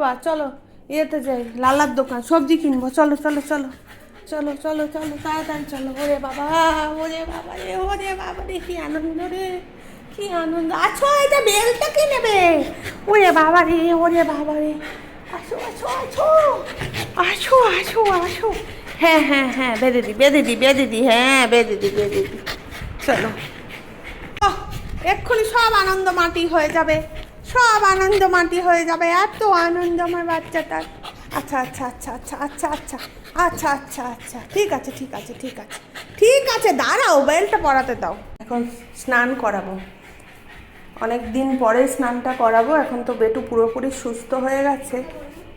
বা, চলো, ইয়েতে যাই, লালার দোকান, সবজি কিনবো, চলো চলো চলো চলো চলো চলো, তাড়াতাড়ি চলো, ওরে বাবা ওরে বাবা রে, ওরে বাবা রে, কি আনন্দ রে, কি আনন্দ, আছো, এটা বেলটা কি নেবে? ওরে বাবা রে, ওরে বাবা রে আসো আসো আসো আসো আসো আসো হ্যাঁ হ্যাঁ হ্যাঁ বেঁধে দি বেঁধে দি বেঁধে দি হ্যাঁ বেঁধে দি বেঁধে দি, চলো। এক্ষুনি সব আনন্দ মাটি হয়ে যাবে। সব আনন্দ মাটি হয়ে যাবে, এত আনন্দ আমার বাচ্চাটার। আচ্ছা আচ্ছা আচ্ছা আচ্ছা আচ্ছা আচ্ছা আচ্ছা আচ্ছা আচ্ছা ঠিক আছে ঠিক আছে ঠিক আছে ঠিক আছে, দাঁড়াও, বেলটা পরাতে দাও। এখন স্নান করাবো। অনেক দিন পরে স্নানটা করাবো, এখন তো বেটু পুরোপুরি সুস্থ হয়ে গেছে,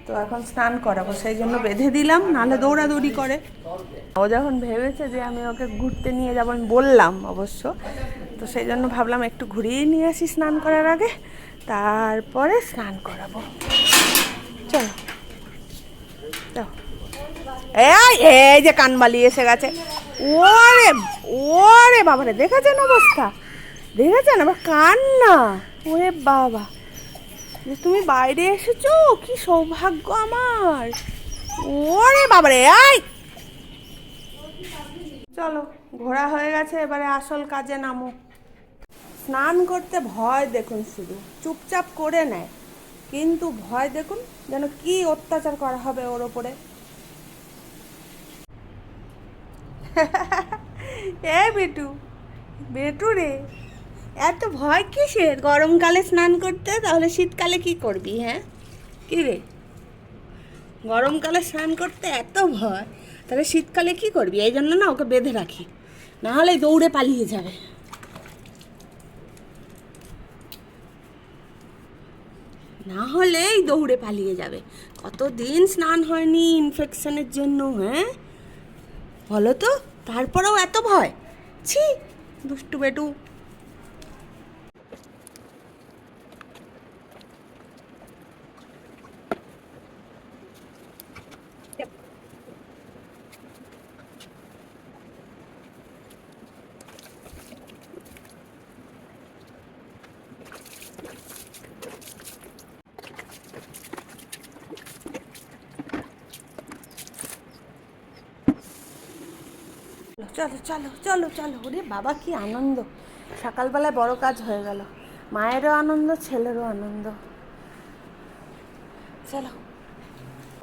তো এখন স্নান করাবো, সেই জন্য বেঁধে দিলাম, নাহলে দৌড়াদৌড়ি করে। ও যখন ভেবেছে যে আমি ওকে ঘুরতে নিয়ে যাব বললাম অবশ্য, তো সেই জন্য ভাবলাম একটু ঘুরিয়ে নিয়ে আসি স্নান করার আগে। তারপরে স্নান করাবো। চলো। এই যে কানবালি এসে গেছে। ওরে ওরে বাবারে, দেখেছেন অবস্থা? দেখেছেন? আবার কান্না। ওরে বাবা। যে তুমি বাইরে এসেছ? কি সৌভাগ্য আমার। ওরে বাবারে, এই! চলো, ঘোরা হয়ে গেছে, এবারে আসল কাজে নামো। স্নান করতে ভয় দেখুন শুধু। চুপচাপ করে নেয়। কিন্তু ভয় দেখুন যেন কি অত্যাচার করা হবে ওর ওপরে। এ বেটু বেটু রে, এত ভয় কিসের? গরমকালে স্নান করতে, তাহলে শীতকালে কি করবি হ্যাঁ? কি রে? গরমকালে স্নান করতে এত ভয়, তাহলে শীতকালে কি করবি? এই জন্য না ওকে বেঁধে রাখি। নাহলে দৌড়ে পালিয়ে যাবে। না হলে এই দৌড়ে পালিয়ে যাবে। কতদিন স্নান হয়নি ইনফেকশনের জন্য হ্যাঁ? বলো তো, তারপরেও এত ভয়? ছি, দুষ্টু বেটু। চলো চলো চলো চলো। ওরে বাবা, কি আনন্দ। সকালবেলায় বড় কাজ হয়ে গেল। মায়েরও আনন্দ, ছেলেরও আনন্দ। চলো।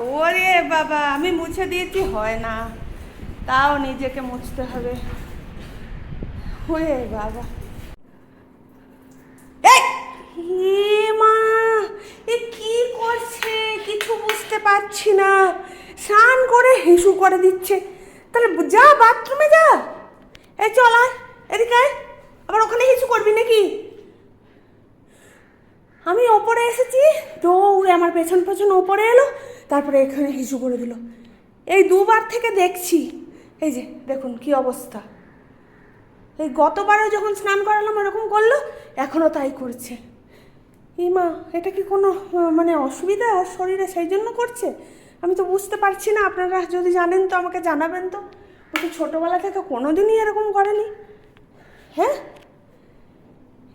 ওরে বাবা, আমি মুছে দিয়েছি, হয় না। তাও নিজেকে মুছতে হবে। ওরে বাবা। মা, এ কি করছে? কিছু বুঝতে পারছি না। স্নান করে হিসু করে দিচ্ছে। তাহলে যা, বাথরুমে যা। এই চল এদিকে আবার ওখানে কিছু করবি নাকি? আমি ওপরে এসেছি, দৌড়ে আমার পেছন পেছন ওপরে এলো, তারপরে এখানে হিসু করে দিল। এই দুবার থেকে দেখছি। এই যে, দেখুন কি অবস্থা। এই গতবারেও যখন স্নান করালাম এরকম করল এখনও তাই করছে। এই মা, এটা কি কোনো মানে অসুবিধা শরীরে সেই জন্য করছে? আমি তো বুঝতে পারছি না, আপনারা যদি জানেন তো আমাকে জানাবেন তো। ও তো ছোটোবেলা থেকে কোনো দিনই এরকম করেনি। হ্যাঁ?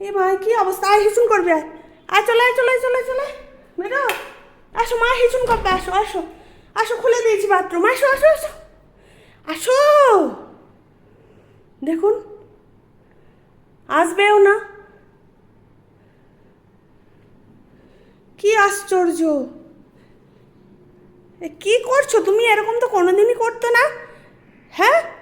এ ভাই, কী অবস্থা? আয় হিসুন করবে, আয়। আয়, চলে আয়, চলে চলে চলে। বেরো আসো মা হিসুন করবে আসো আসো। আসো, খুলে দিয়েছি বাথরুম, আসো আসো আসো। আসো। দেখুন, আসবেও না। কি আশ্চর্য। কি করছ? তুমি এরকম তো কোনোদিনই করতো না। হ্যাঁ?